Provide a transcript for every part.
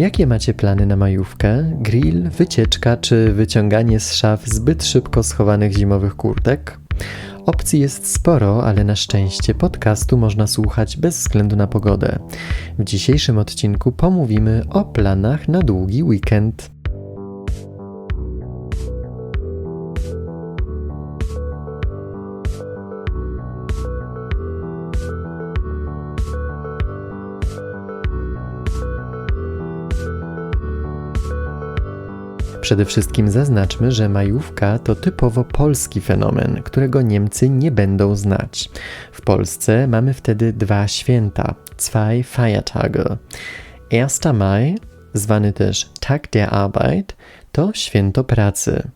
Jakie macie plany na majówkę? Grill, wycieczka czy wyciąganie z szaf zbyt szybko schowanych zimowych kurtek? Opcji jest sporo, ale na szczęście podcastu można słuchać bez względu na pogodę. W dzisiejszym odcinku pomówimy o planach na długi weekend. Przede wszystkim zaznaczmy, że majówka to typowo polski fenomen, którego Niemcy nie będą znać. W Polsce mamy wtedy dwa święta, zwei Feiertage. 1 Mai, zwany też Tag der Arbeit, to święto pracy.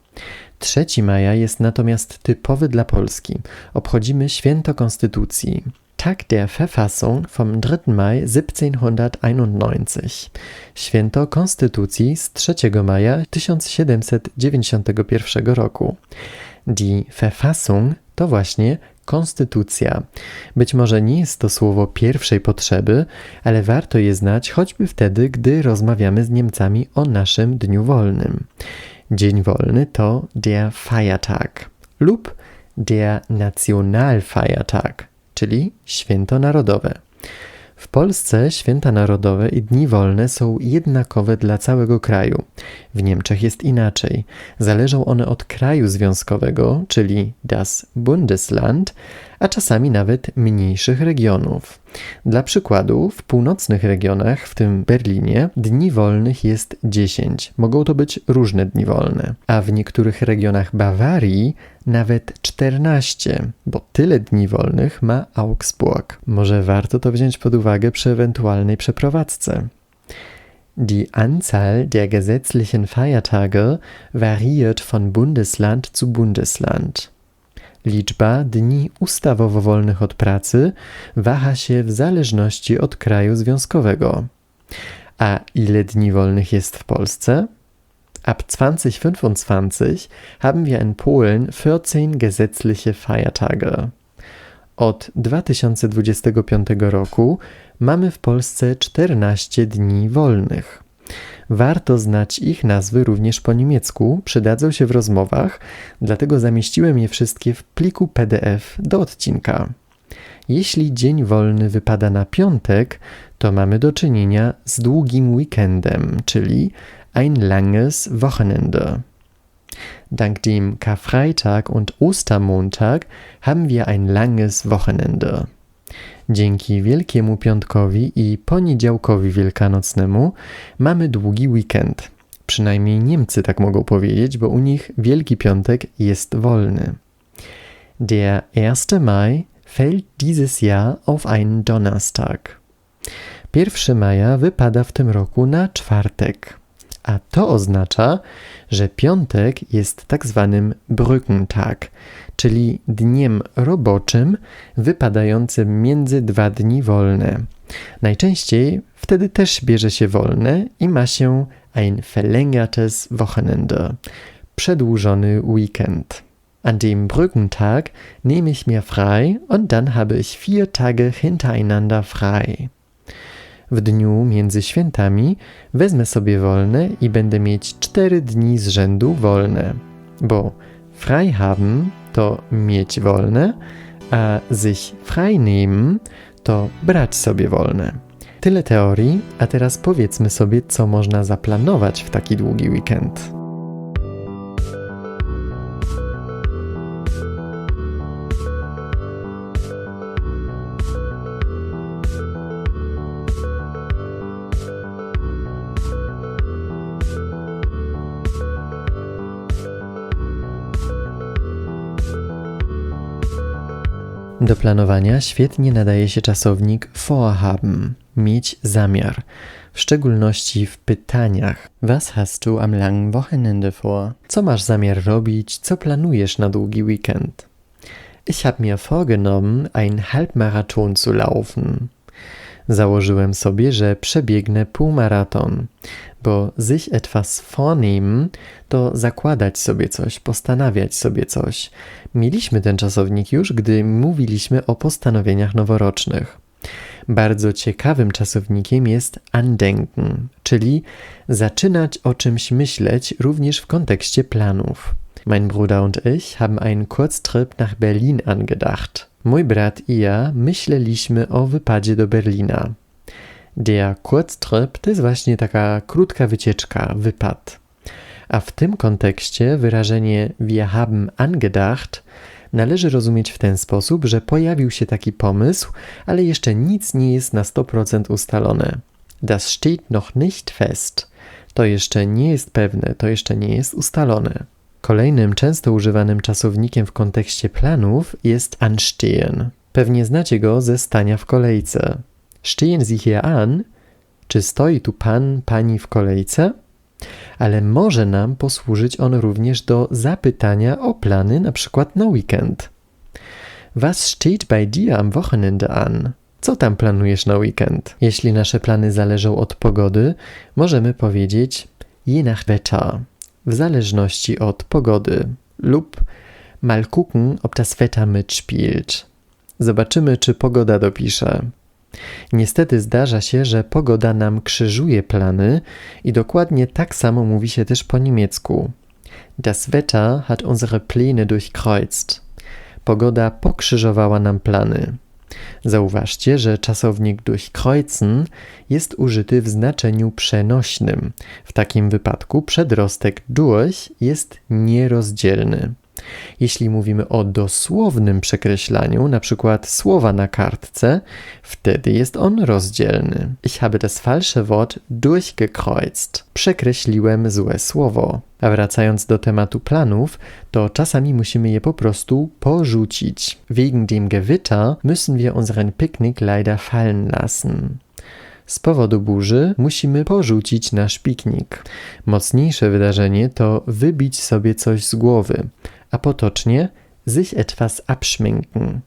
3 maja jest natomiast typowy dla Polski. Obchodzimy święto Konstytucji. Tag der Verfassung vom 3. Mai 1791, święto Konstytucji z 3 maja 1791 roku. Die Verfassung to właśnie konstytucja. Być może nie jest to słowo pierwszej potrzeby, ale warto je znać choćby wtedy, gdy rozmawiamy z Niemcami o naszym dniu wolnym. Dzień wolny to der Feiertag lub der Nationalfeiertag czyli święto narodowe. W Polsce święta narodowe i dni wolne są jednakowe dla całego kraju. W Niemczech jest inaczej. Zależą one od kraju związkowego, czyli das Bundesland, a czasami nawet mniejszych regionów. Dla przykładu, w północnych regionach, w tym Berlinie, dni wolnych jest 10. Mogą to być różne dni wolne, a w niektórych regionach Bawarii nawet 14, bo tyle dni wolnych ma Augsburg. Może warto to wziąć pod uwagę przy ewentualnej przeprowadzce. Die Anzahl der gesetzlichen Feiertage variiert von Bundesland zu Bundesland. Liczba dni ustawowo wolnych od pracy waha się w zależności od kraju związkowego. A ile dni wolnych jest w Polsce? Ab 2025 haben wir in Polen 14 gesetzliche Feiertage. Od 2025 roku mamy w Polsce 14 dni wolnych. Warto znać ich nazwy również po niemiecku, przydadzą się w rozmowach, dlatego zamieściłem je wszystkie w pliku PDF do odcinka. Jeśli dzień wolny wypada na piątek, to mamy do czynienia z długim weekendem, czyli ein langes Wochenende. Dank dem Karfreitag und Ostermontag haben wir ein langes Wochenende. Dzięki Wielkiemu Piątkowi i Poniedziałkowi Wielkanocnemu mamy długi weekend. Przynajmniej Niemcy tak mogą powiedzieć, bo u nich Wielki Piątek jest wolny. Der 1. Mai fällt dieses Jahr auf einen Donnerstag. 1 maja wypada w tym roku na czwartek. A to oznacza, że piątek jest tak zwanym Brückentag, czyli dniem roboczym wypadającym między dwa dni wolne. Najczęściej wtedy też bierze się wolne i ma się ein verlängertes Wochenende, przedłużony weekend. An dem Brückentag nehme ich mir frei und dann habe ich vier Tage hintereinander frei. W dniu między świętami wezmę sobie wolne i będę mieć cztery dni z rzędu wolne, bo frei haben to mieć wolne, a sich frei nehmen to brać sobie wolne. Tyle teorii, a teraz powiedzmy sobie, co można zaplanować w taki długi weekend. Do planowania świetnie nadaje się czasownik vorhaben, mieć zamiar, w szczególności w pytaniach. Was hast du am langen Wochenende vor? Co masz zamiar robić? Co planujesz na długi weekend? Ich habe mir vorgenommen, ein Halbmarathon zu laufen. Założyłem sobie, że przebiegnę półmaraton, bo sich etwas vornehmen to zakładać sobie coś, postanawiać sobie coś. Mieliśmy ten czasownik już, gdy mówiliśmy o postanowieniach noworocznych. Bardzo ciekawym czasownikiem jest andenken, czyli zaczynać o czymś myśleć również w kontekście planów. Mein Bruder und ich haben einen Kurztrip nach Berlin angedacht. Mój brat i ja myśleliśmy o wypadzie do Berlina. Der Kurztrip to jest właśnie taka krótka wycieczka, wypad. A w tym kontekście wyrażenie wir haben angedacht należy rozumieć w ten sposób, że pojawił się taki pomysł, ale jeszcze nic nie jest na 100% ustalone. Das steht noch nicht fest. To jeszcze nie jest pewne, to jeszcze nie jest ustalone. Kolejnym często używanym czasownikiem w kontekście planów jest anstehen. Pewnie znacie go ze stania w kolejce. Stehen Sie hier an? Czy stoi tu pan, pani w kolejce? Ale może nam posłużyć on również do zapytania o plany na przykład na weekend. Was steht bei dir am Wochenende an? Co tam planujesz na weekend? Jeśli nasze plany zależą od pogody, możemy powiedzieć je nach Wetter w zależności od pogody lub mal gucken, ob das Wetter mitspielt. Zobaczymy, czy pogoda dopisze. Niestety zdarza się, że pogoda nam krzyżuje plany i dokładnie tak samo mówi się też po niemiecku. Das Wetter hat unsere Pläne durchkreuzt. Pogoda pokrzyżowała nam plany. Zauważcie, że czasownik durchkreuzen jest użyty w znaczeniu przenośnym. W takim wypadku przedrostek durch jest nierozdzielny. Jeśli mówimy o dosłownym przekreślaniu, na przykład słowa na kartce, wtedy jest on rozdzielny. Ich habe das falsche Wort durchgekreuzt. Przekreśliłem złe słowo. A wracając do tematu planów, to czasami musimy je po prostu porzucić. Wegen dem Gewitter müssen wir unseren Picknick leider fallen lassen. Z powodu burzy musimy porzucić nasz piknik. Mocniejsze wydarzenie to wybić sobie coś z głowy, a potocznie sich etwas abschminken.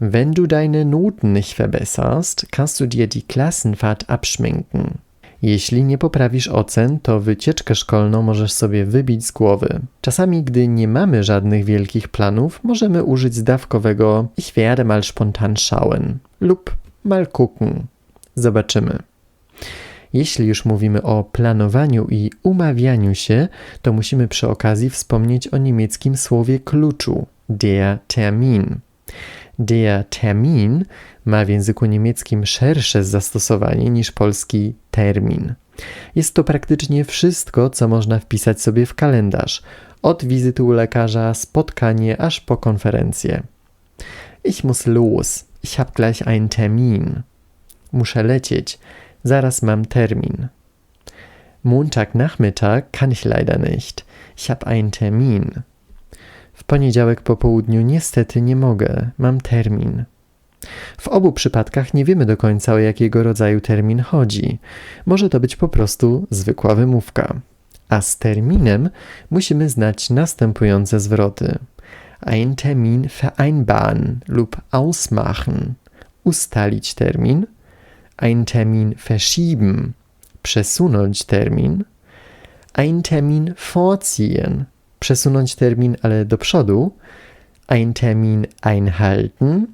Wenn du deine Noten nicht verbesserst, kannst du dir die Klassenfahrt abschminken. Jeśli nie poprawisz ocen, to wycieczkę szkolną możesz sobie wybić z głowy. Czasami, gdy nie mamy żadnych wielkich planów, możemy użyć zdawkowego ich werde mal spontan schauen lub mal gucken. Zobaczymy. Jeśli już mówimy o planowaniu i umawianiu się, to musimy przy okazji wspomnieć o niemieckim słowie kluczu der Termin. Der Termin ma w języku niemieckim szersze zastosowanie niż polski termin. Jest to praktycznie wszystko, co można wpisać sobie w kalendarz, od wizyty u lekarza, spotkanie, aż po konferencję. Ich muss los. Ich habe gleich einen Termin. Muszę lecieć. Zaraz mam Termin. Montagnachmittag kann ich leider nicht. Ich habe einen Termin. W poniedziałek po południu niestety nie mogę. Mam termin. W obu przypadkach nie wiemy do końca o jakiego rodzaju termin chodzi. Może to być po prostu zwykła wymówka. A z terminem musimy znać następujące zwroty. Ein Termin vereinbaren lub ausmachen. Ustalić termin ein Termin verschieben, przesunąć termin, ein Termin vorziehen, przesunąć termin, ale do przodu, ein Termin einhalten,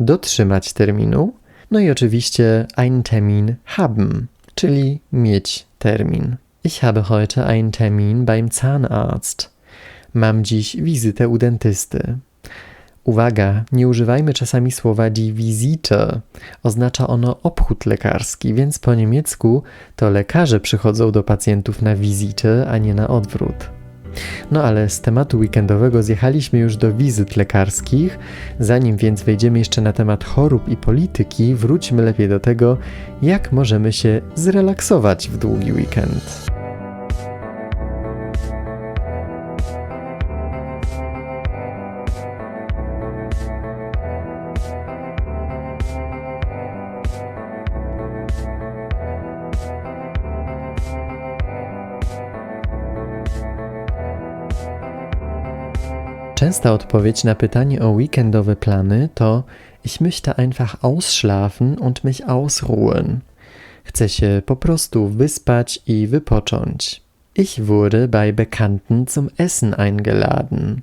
dotrzymać terminu, no i oczywiście ein Termin haben, czyli mieć termin. Ich habe heute einen Termin beim Zahnarzt. Mam dziś wizytę u dentysty. Uwaga, nie używajmy czasami słowa die Visite. Oznacza ono obchód lekarski, więc po niemiecku to lekarze przychodzą do pacjentów na wizytę, a nie na odwrót. No ale z tematu weekendowego zjechaliśmy już do wizyt lekarskich. Zanim więc wejdziemy jeszcze na temat chorób i polityki, wróćmy lepiej do tego, jak możemy się zrelaksować w długi weekend. Częsta odpowiedź na pytanie o weekendowe plany to Ich möchte einfach ausschlafen und mich ausruhen. Chcę się po prostu wyspać i wypocząć. Ich wurde bei Bekannten zum Essen eingeladen.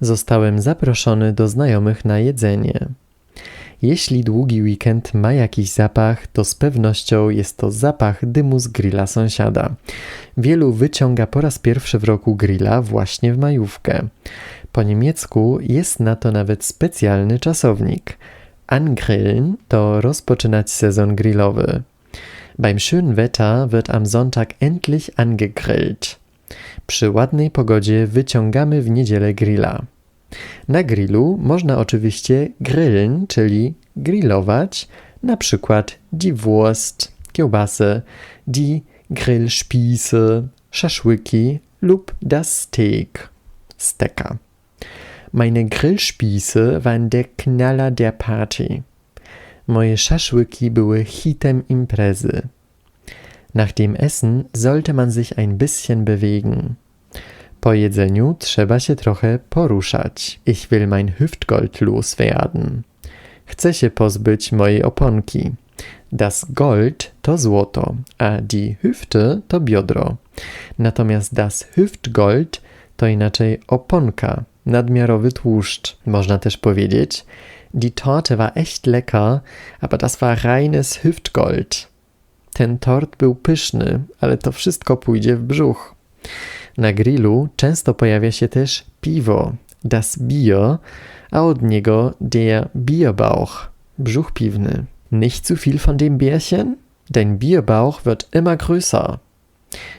Zostałem zaproszony do znajomych na jedzenie. Jeśli długi weekend ma jakiś zapach, to z pewnością jest to zapach dymu z grilla sąsiada. Wielu wyciąga po raz pierwszy w roku grilla właśnie w majówkę. Po niemiecku jest na to nawet specjalny czasownik. Angrillen to rozpoczynać sezon grillowy. Beim schönen Wetter wird am Sonntag endlich angegrillt. Przy ładnej pogodzie wyciągamy w niedzielę grilla. Na grillu można oczywiście grillen, czyli grillować, na przykład die Wurst, kiełbasę, die Grillspieße, szaszłyki lub das Steak, steka. Meine Grillspieße waren der Knaller der Party. Moje szaszłyki były hitem imprezy. Nach dem Essen sollte man sich ein bisschen bewegen. Po jedzeniu trzeba się trochę poruszać. Ich will mein Hüftgold loswerden. Chcę się pozbyć mojej oponki. Das Gold to złoto, a die Hüfte to biodro. Natomiast das Hüftgold to inaczej oponka, nadmiarowy tłuszcz. Można też powiedzieć, die Torte war echt lecker, aber das war reines Hüftgold. Ten tort był pyszny, ale to wszystko pójdzie w brzuch. Na grillu często pojawia się też piwo, das Bier, a od niego der Bierbauch, brzuch piwny. Nicht zu viel von dem Bärchen? Dein Bierbauch wird immer größer.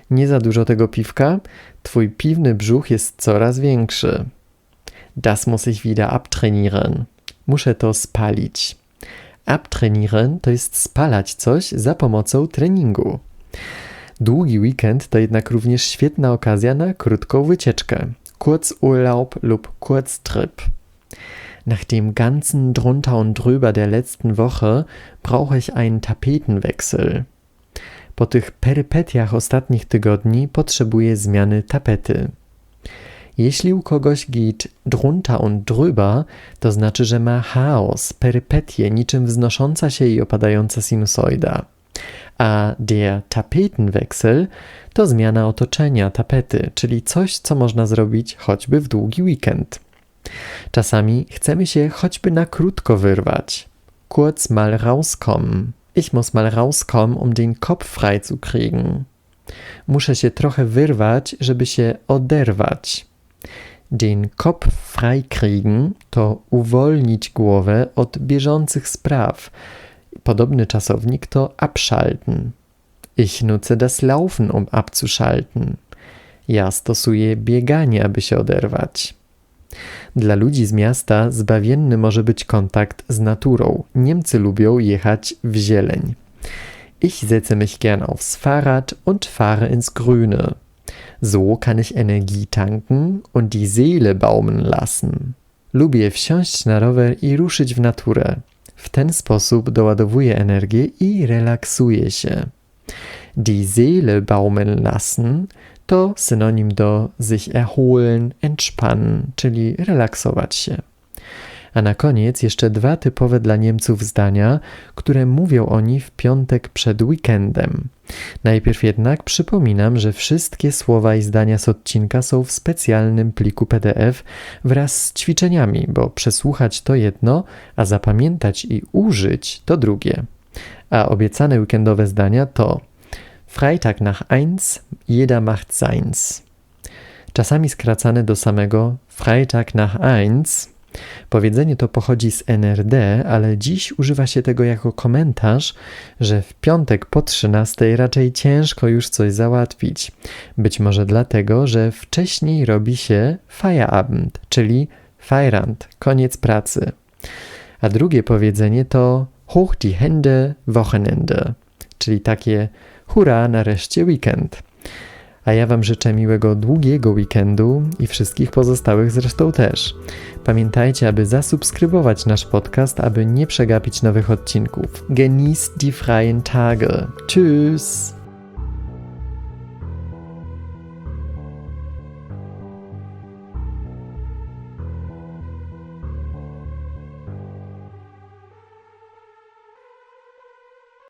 Nie za dużo tego piwka, twój piwny brzuch jest coraz większy. Das muss ich wieder abtrainieren. Muszę to spalić. Abtrainieren to jest spalać coś za pomocą treningu. Długi weekend to jednak również świetna okazja na krótką wycieczkę. Kurzurlaub lub Kurztrip. Nach dem ganzen Drunter und Drüber der letzten Woche brauche ich einen Tapetenwechsel. Po tych perypetiach ostatnich tygodni potrzebuję zmiany tapety. Jeśli u kogoś geht drunter und drüber, to znaczy, że ma chaos, perypetie, niczym wznosząca się i opadająca sinusoida. A der Tapetenwechsel to zmiana otoczenia, tapety, czyli coś, co można zrobić choćby w długi weekend. Czasami chcemy się choćby na krótko wyrwać. Kurz mal rauskommen. Ich muss mal rauskommen, um den Kopf frei zu kriegen. Muszę się trochę wyrwać, żeby się oderwać. Den Kopf freikriegen to uwolnić głowę od bieżących spraw. Podobny czasownik to abschalten. Ich nutze das Laufen, um abzuschalten. Ja stosuję bieganie, aby się oderwać. Dla ludzi z miasta zbawienny może być kontakt z naturą. Niemcy lubią jechać w zieleń. Ich setze mich gern aufs Fahrrad und fahre ins Grüne. So kann ich Energie tanken und die Seele baumen lassen. Lubię wsiąść na rower i ruszyć w naturę. W ten sposób doładowuję energię i relaksuję się. Die Seele baumen lassen to synonim do sich erholen, entspannen, czyli relaksować się. A na koniec jeszcze dwa typowe dla Niemców zdania, które mówią oni w piątek przed weekendem. Najpierw jednak przypominam, że wszystkie słowa i zdania z odcinka są w specjalnym pliku PDF wraz z ćwiczeniami, bo przesłuchać to jedno, a zapamiętać i użyć to drugie. A obiecane weekendowe zdania to Freitag nach eins, jeder macht seins. Czasami skracane do samego Freitag nach eins. Powiedzenie to pochodzi z NRD, ale dziś używa się tego jako komentarz, że w piątek po 13 raczej ciężko już coś załatwić. Być może dlatego, że wcześniej robi się Feierabend, czyli Feierand, koniec pracy. A drugie powiedzenie to Hoch die Hände, Wochenende, czyli takie hurra, nareszcie weekend. A ja Wam życzę miłego, długiego weekendu i wszystkich pozostałych zresztą też. Pamiętajcie, aby zasubskrybować nasz podcast, aby nie przegapić nowych odcinków. Genießt die freien Tage. Tschüss!